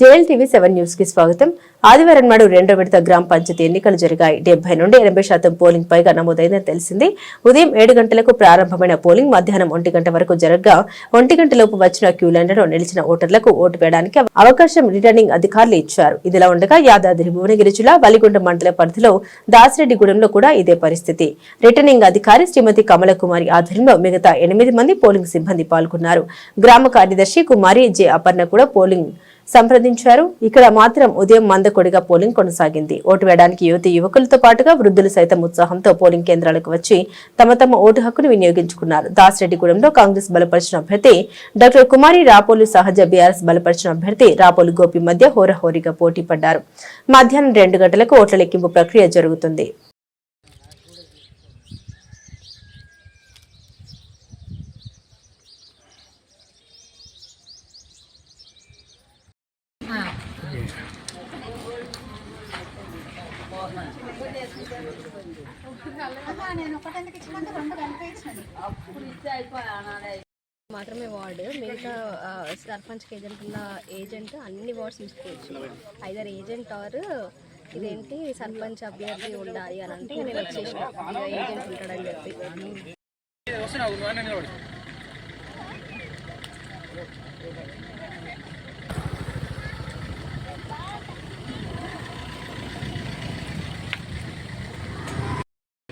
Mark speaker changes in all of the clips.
Speaker 1: JLTV seven న్యూస్కి స్వాగతం. ఆదివారం నాడు రెండో విడత గ్రామ పంచాయతీ ఎన్నికలు జరిగాయి. డెబ్బై నుండి ఎనభై శాతం పోలింగ్ పైగా నమోదైందని తెలిసింది. ఉదయం ఏడు గంటలకు ప్రారంభమైన పోలింగ్ మధ్యాహ్నం ఒంటి గంట వరకు జరగగా ఒంటి గంటలోపు వచ్చిన క్యూలైన్లలో నిలిచిన ఓటర్లకు ఓటు వేయడానికి అవకాశం రిటర్నింగ్ అధికారులు ఇచ్చారు. ఇదిలా ఉండగా యాదాద్రి భువనగిరి జిల్లా వలిగొండ మండల పరిధిలో దాసిరెడ్డిగూడెంలో కూడా ఇదే పరిస్థితి. రిటర్నింగ్ అధికారి శ్రీమతి కమల కుమారి ఆధ్వర్యంలో మిగతా ఎనిమిది మంది పోలింగ్ సిబ్బంది పాల్గొన్నారు. గ్రామ కార్యదర్శి కుమారి జె అపర్ణ కూడా పోలింగ్ సంప్రదించారు. ఇక్కడ మాత్రం ఉదయం మందకొడిగా పోలింగ్ కొనసాగింది. ఓటు వేయడానికి యువతి యువకులతో పాటుగా వృద్ధులు సైతం ఉత్సాహంతో పోలింగ్ కేంద్రాలకు వచ్చి తమ తమ ఓటు హక్కును వినియోగించుకున్నారు. దాసిరెడ్డిగూడెంలో కాంగ్రెస్ బలపరిచిన అభ్యర్థి డాక్టర్ కుమారి రాపోలు సహజ బీఆర్ఎస్ బలపరిచిన అభ్యర్థి రాపోలు గోపి మధ్య హోరహోరీగా పోటీ పడ్డారు. మధ్యాహ్నం రెండు గంటలకు ఓట్ల లెక్కింపు ప్రక్రియ జరుగుతుంది.
Speaker 2: మాత్రమే వార్డు. మిగతా సర్పంచ్కి ఏజెంట్ ఉన్న ఏజెంట్ అన్ని వార్డ్స్ తీసుకోవచ్చు ఐదర్ ఏజెంట్ ఆర్ ఇదేంటి సర్పంచ్ అభ్యర్థి ఉండాలి అని అంటే నేను వచ్చేసిన. ఏజెంట్ ఉంటాడని చెప్పి.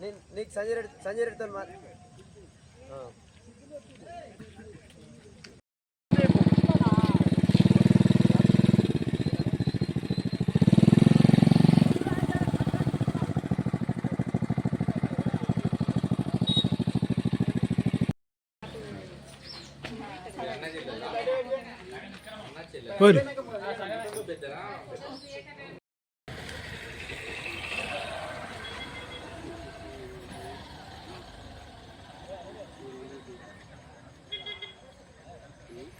Speaker 3: Nik Sanjay Sanjay Tolmar. Good.